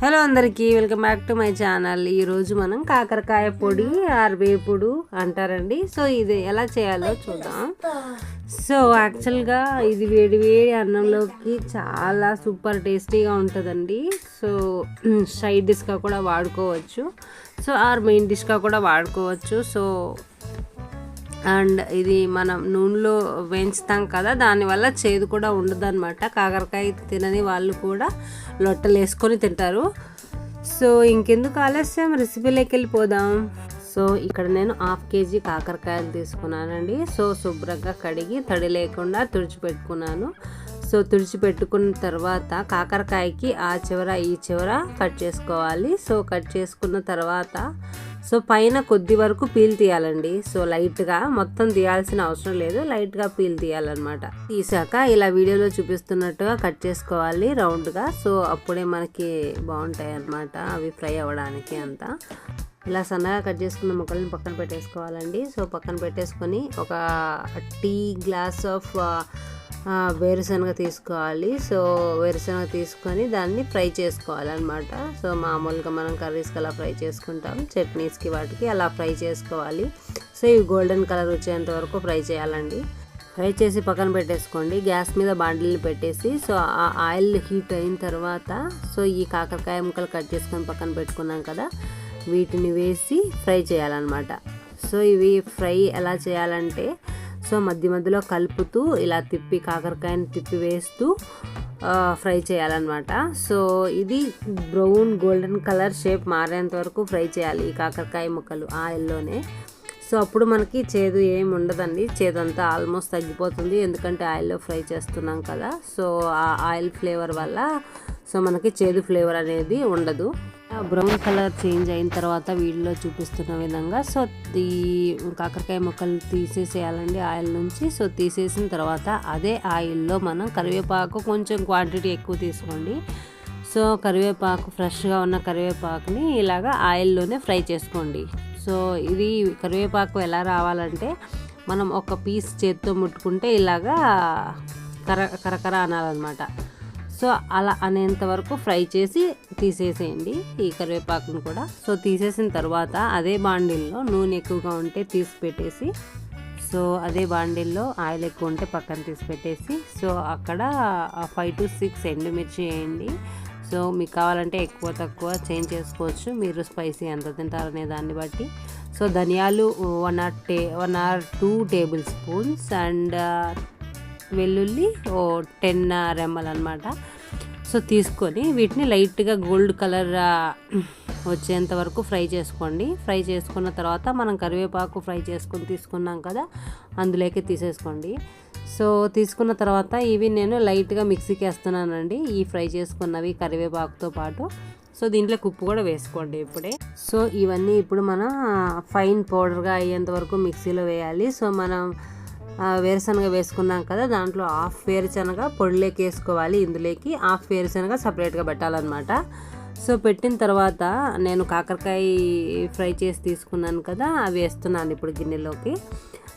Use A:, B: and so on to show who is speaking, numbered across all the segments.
A: Hello అందరికీ welcome back to my channel. ఈరోజు మనం కాకరకాయ పొడి ఆర్ వేపుడు అంటారండి. సో ఇది ఎలా చేయాలో చూద్దాం. సో యాక్చువల్గా ఇది వేడి వేడి అన్నంలోకి చాలా సూపర్ టేస్టీగా ఉంటుందండి. సో సైడ్ డిష్గా కూడా వాడుకోవచ్చు. సో ఆర్ మెయిన్ డిష్గా కూడా వాడుకోవచ్చు. సో అండ్ ఇది మనం నూనెలో వేయించుతాం కదా దానివల్ల చేదు కూడా ఉండదు అనమాట కాకరకాయ తినని వాళ్ళు కూడా లొట్టలు వేసుకొని తింటారు. సో ఇంకెందుకు ఆలస్యం? రెసిపీలోకి వెళ్ళిపోదాం. సో ఇక్కడ నేను హాఫ్ కేజీ కాకరకాయలు తీసుకున్నానండి. సో శుభ్రంగా కడిగి తడి లేకుండా తుడిచిపెట్టుకున్నాను. సో తుడిచిపెట్టుకున్న తర్వాత కాకరకాయకి ఆ చివర ఈ చివర కట్ చేసుకోవాలి. సో కట్ చేసుకున్న తర్వాత సో పైన కొద్ది వరకు పీల్ తీయాలండి. సో లైట్గా మొత్తం తీయాల్సిన అవసరం లేదు. లైట్గా పీల్ తీయాలన్నమాట. తీసాక ఇలా వీడియోలో చూపిస్తున్నట్టుగా కట్ చేసుకోవాలి రౌండ్గా. సో అప్పుడే మనకి బాగుంటాయి అన్నమాట అవి ఫ్రై అవ్వడానికి అంతా. ఇలా సన్నగా కట్ చేసుకున్న ముక్కలను పక్కన పెట్టేసుకోవాలండి. సో పక్కన పెట్టేసుకొని ఒక టీ గ్లాస్ ఆఫ్ వేరుశనగ తీసుకోవాలి. సో వేరుశనగ తీసుకొని దాన్ని ఫ్రై చేసుకోవాలన్నమాట. సో మామూలుగా మనం కర్రీస్కి అలా ఫ్రై చేసుకుంటాం. చట్నీస్కి వాటికి అలా ఫ్రై చేసుకోవాలి. సో ఇవి గోల్డెన్ కలర్ వచ్చేంత వరకు ఫ్రై చేయాలండి. ఫ్రై చేసి పక్కన పెట్టేసుకోండి. గ్యాస్ మీద బాండిల్ని పెట్టేసి సో ఆ ఆయిల్ హీట్ అయిన తర్వాత సో ఈ కాకరకాయ ముక్కలు కట్ చేసుకొని పక్కన పెట్టుకున్నాం కదా వీటిని వేసి ఫ్రై చేయాలన్నమాట. సో ఇవి ఫ్రై ఎలా చేయాలంటే సో మధ్య మధ్యలో కలుపుతూ ఇలా తిప్పి కాకరకాయని తిప్పి వేస్తూ ఫ్రై చేయాలన్నమాట. సో ఇది బ్రౌన్ గోల్డెన్ కలర్ షేప్ మారేంత వరకు ఫ్రై చేయాలి ఈ కాకరకాయ ముక్కలు ఆయిల్లోనే. సో అప్పుడు మనకి చేదు ఏమి ఉండదండి. చేదంతా ఆల్మోస్ట్ తగ్గిపోతుంది ఎందుకంటే ఆయిల్లో ఫ్రై చేస్తున్నాం కదా. సో ఆ ఆయిల్ ఫ్లేవర్ వల్ల సో మనకి చేదు ఫ్లేవర్ అనేది ఉండదు. బ్రౌన్ కలర్ చేంజ్ అయిన తర్వాత వీడియోలో చూపిస్తున్న విధంగా సో ఈ కాకరకాయ ముక్కలు తీసేసేయాలండి ఆయిల్ నుంచి. సో తీసేసిన తర్వాత అదే ఆయిల్లో మనం కరివేపాకు కొంచెం క్వాంటిటీ ఎక్కువ తీసుకోండి. సో కరివేపాకు ఫ్రెష్గా ఉన్న కరివేపాకుని ఇలాగా ఆయిల్లోనే ఫ్రై చేసుకోండి. సో ఇది కరివేపాకు ఎలా రావాలంటే మనం ఒక పీస్ చేత్తో ముట్టుకుంటే ఇలాగా కర కరకర అనాలన్నమాట. సో అలా అనేంత వరకు ఫ్రై చేసి తీసేసేయండి ఈ కరివేపాకును కూడా. సో తీసేసిన తర్వాత అదే బాండిల్లో నూనె ఎక్కువగా ఉంటే తీసి పెట్టేసి సో అదే బాండిల్లో ఆయిల్ ఎక్కువ ఉంటే పక్కన తీసి పెట్టేసి సో అక్కడ ఫైవ్ టు సిక్స్ ఎండుమిర్చి వేయండి. సో మీకు కావాలంటే ఎక్కువ తక్కువ చేంజ్ చేసుకోవచ్చు. మీరు స్పైసీ ఎంత తింటారనే దాన్ని బట్టి. సో ధనియాలు వన్ ఆర్ టే one or two tablespoons and వెల్లుల్లి ఓ టెన్ రెమ్మలు అనమాట సో తీసుకొని వీటిని లైట్గా గోల్డ్ కలర్ వచ్చేంత వరకు ఫ్రై చేసుకోండి. ఫ్రై చేసుకున్న తర్వాత మనం కరివేపాకు ఫ్రై చేసుకొని తీసుకున్నాం కదా అందులోకి తీసేసుకోండి. సో తీసుకున్న తర్వాత ఇవి నేను లైట్గా మిక్సీకి వేస్తున్నానండి. ఈ ఫ్రై చేసుకున్నవి కరివేపాకుతో పాటు. సో దీంట్లో ఉప్పు కూడా వేసుకోండి ఇప్పుడే. సో ఇవన్నీ ఇప్పుడు మనం ఫైన్ పౌడర్గా అయ్యేంత వరకు మిక్సీలో వేయాలి. సో మనం వేరుశనగ వేసుకున్నాం కదా దాంట్లో హాఫ్ వేరుశనగ పొడిలోకి వేసుకోవాలి. ఇందులోకి హాఫ్ వేరుశనగ సపరేట్గా పెట్టాలన్నమాట. సో పెట్టిన తర్వాత నేను కాకరకాయ ఫ్రై చేసి తీసుకున్నాను కదా అవి వేస్తున్నాను ఇప్పుడు గిన్నెలోకి.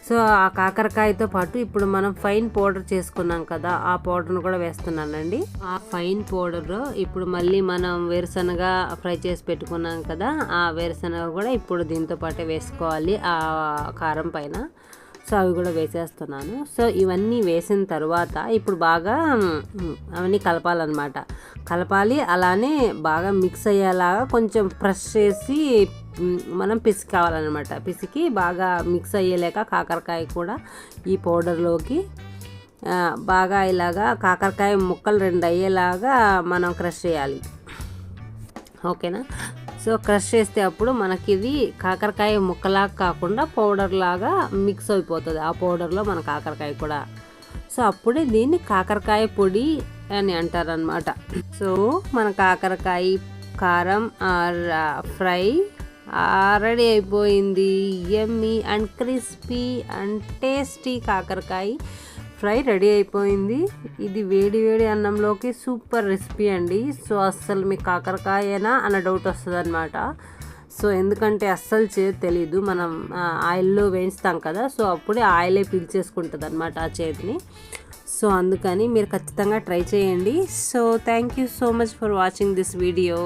A: సో ఆ కాకరకాయతో పాటు ఇప్పుడు మనం ఫైన్ పౌడర్ చేసుకున్నాం కదా ఆ పౌడర్ను కూడా వేస్తున్నానండి. ఆ ఫైన్ పౌడర్ ఇప్పుడు మళ్ళీ మనం వేరుశనగ ఫ్రై చేసి పెట్టుకున్నాం కదా ఆ వేరుశనగ కూడా ఇప్పుడు దీంతో పాటే వేసుకోవాలి ఆ కారం పైన. సో అవి కూడా వేసేస్తున్నాను. సో ఇవన్నీ వేసిన తర్వాత ఇప్పుడు బాగా అవన్నీ కలపాలన్నమాట. కలపాలి అలానే బాగా మిక్స్ అయ్యేలాగా కొంచెం ప్రెస్ చేసి మనం పిసికావాలన్నమాట పిసికి బాగా మిక్స్ అయ్యేలేక కాకరకాయ కూడా ఈ పౌడర్లోకి బాగా ఇలాగా కాకరకాయ ముక్కలు రెండు అయ్యేలాగా మనం క్రష్ చేయాలి. ఓకేనా? సో క్రష్ చేస్తే అప్పుడు మనకి ఇది కాకరకాయ ముక్కలాగా కాకుండా పౌడర్ లాగా మిక్స్ అయిపోతుంది. ఆ పౌడర్లో మన కాకరకాయ కూడా. సో అప్పుడే దీన్ని కాకరకాయ పొడి అని అంటారనమాట సో మన కాకరకాయ కారం ఆర్ ఫ్రై రెడీ అయిపోయింది. Yummy and crispy and tasty కాకరకాయ. ఫ్రై రెడీ అయిపోయింది. ఇది వేడి వేడి అన్నంలోకి సూపర్ రెసిపీ అండి. సో అస్సలు మీకు కాకరకాయనా అన్న డౌట్ వస్తుంది అనమాట సో ఎందుకంటే అస్సలు చేతి తెలీదు. మనం ఆయిల్లో వేయించుతాం కదా సో అప్పుడే ఆయిలే పీల్చేసుకుంటుంది అనమాట ఆ చేతిని. సో అందుకని మీరు ఖచ్చితంగా ట్రై చేయండి. So thank you so much for watching this video.